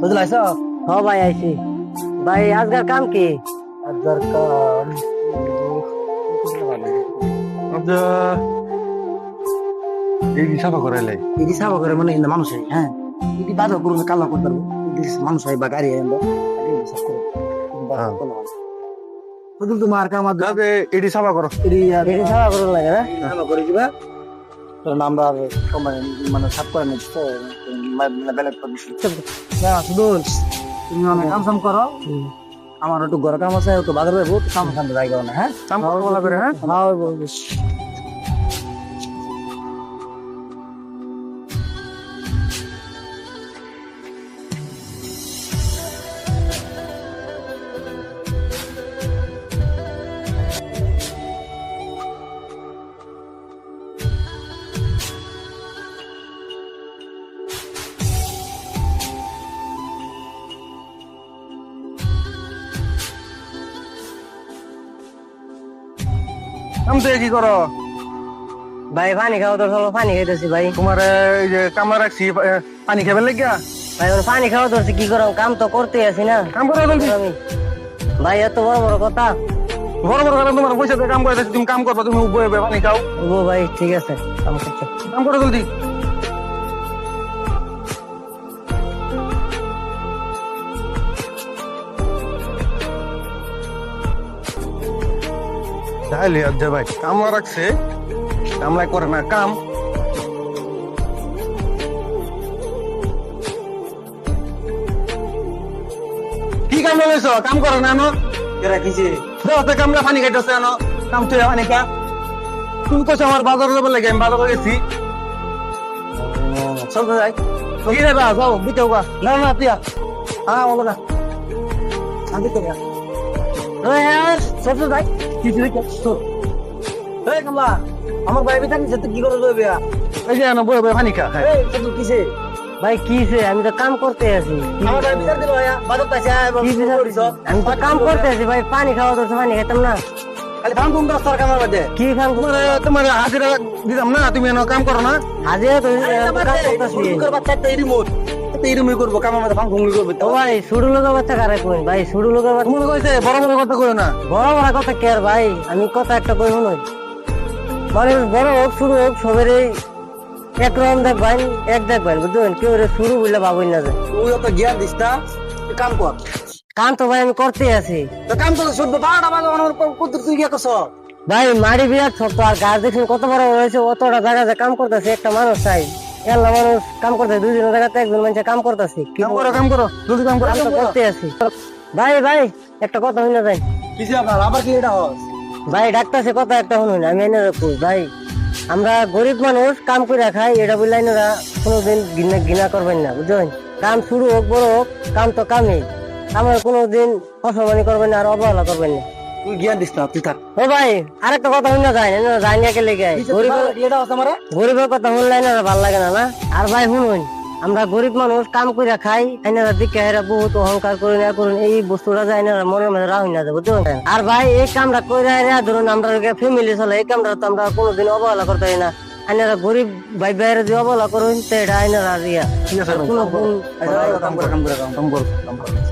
বুঝলা আইছ হ ভাই আইছি। ভাই আজকার কাম কি? আজকার কাম এই সাফা করাইলে ইডি সাবা করে মানে ইন্দা মানুষ হ্যাঁ ইডি বাজা করুন কালা করতে পারব। মানুষ হয় বা গাড়ি হ্যাঁ। বুঝল তোমার কাম আজ করো ইডি সাবা করুন লাগে না সাবা করে দিবা তোর নাম্বার মানে মানে সাপ করে নিচ্ছ তো মানে বেলেগ তো বিষয় না সুদুল তুমি অনেক কাম সাম করো আমার একটু ঘর কাম আছে একটু বাজার যাব কাম সাম জায়গা না হ্যাঁ কাম করো বলা করে হ্যাঁ হ্যাঁ তো কি করো। ভাই পানি খাওয়া তো চলো পানি খাইতেছি ভাই। তোমার এই যে কামলা রাখছি পানি খাবার লাগিয়া? ভাই ওর পানি খাওয়া ধরছি কি করো? কাম তো করতে আছি না। কাম করো আমি ভাই এত বড় বড় কথা। বড় বড় কথা তোমার পয়সা দিয়ে কাম করে তুমি কাম করবা তুমি বয়ে পানি খাও। ও ভাই ঠিক আছে কাম করতে কাম করো জলদি তাহলে আজ্জা ভাই কামলা রাখছে কামলাই করে না কাম। কি কাম বলেছ? কাম করে না নো এরা কিছে দেওয়াতে কামলা পানি খাইতেছে নো কাম তুই পানি খা তুমি কইছো আমার বাজার যাবার লাগে আমি বাজারে গেছি। চলতে যাই। কি রে বা যাও বিতেও গা না না তুই হ্যাঁ বলো না। আমি তো হ্যাঁ চলতে যাই। কিছু দেখে এই কামলা আমার ভাই বিতান নিছে কি করে দেবে এই যে না বয়ে বয়ে পানি খা হ্যাঁ। এই তুই কিসে? ভাই কিছে আমি তো কাম করতে আছি। আমার ভাই বিতান দিল আয়া বাজার বিচার- করিস আমি তো কাম করতে আছি ভাই পানি খাওয়া ধরছে পানি খাইতাম না। খালি ভাঙ তুমি রাস্তার কামার বাদে কি কাম তোমার হাজিরা দিতাম না তুমি কাম করো না। হাজিরা তো কাম করতেছি। বাচ্চা রিমোট করব কামার ও ভাই শুরু লোকের বাচ্চা কারে কই? ভাই শুরু লোকের বাচ্চা তুমি কইছে বড় বড় কথা কইও না। বড় বড় কথা কে আর ভাই? আমি কথা একটা বড় হোক শুরু হোক রকম দেখবেন এক বুঝলেন কেউ শুরু ভাবই না যায় তুই অত জ্ঞান দিস না কাম কর। কাম তো ভাই আমি করতে আছি। তো কাম তো শুনব বারোটা বাজে আমার কত তুই গিয়ে কস। ভাই মারি বিরাট শক্ত আর গাছ দেখছেন কত বড় হয়েছে অতটা জায়গাতে কাম করতেছে একটা মানুষ চাই। এলা মানুষ কাম করতেছে জায়গাতে একজন মানুষ কাম করতেছে। কাম করো কাম করো জলদি কাম করো। তো করতে আছি। ভাই ভাই একটা কথা শুনে যাই। কিসে আপনার আবার কি এটা হস ভাই কথা একটা শুনুন আমি এনে রাখব ভাই আমরা গরিব মানুষ কাম করে খাই এটা বললে এনারা কোনোদিন ঘৃণা ঘৃণা করবেন না বুঝলেন? কাম শুরু হোক বড় হোক কাম তো কামই। আমার কোনোদিন অসম্মানি করবেন না আর অবহেলা করবেন না। তুই জ্ঞান দিস না তুই থাক। ও ভাই আরেকটা কথা শুনে যায় না যাই না কে লেগে গরিবের এটা হস আমার? গরিবের কথা শুনলে না ভালো লাগে না না? আর ভাই শুনুন আমরা গরিব মানুষ কাম করে খাই এনারা দিকে এরা বহুত অহংকার করে না করুন এই বস্তুটা যায় না মনের মধ্যে রাহুল না যাব আর ভাই এই কামটা করে এরা ধরুন আমরা ফ্যামিলি চলে এই কামটা তো আমরা কোনোদিন অবহেলা করতে পারি না। আইনারা গরিব ভাই বাইরে যদি অবহেলা করুন তো এটা আইনারা ইয়া। কোনো কাম করে কাম করে কাম কাম করো কাম করো।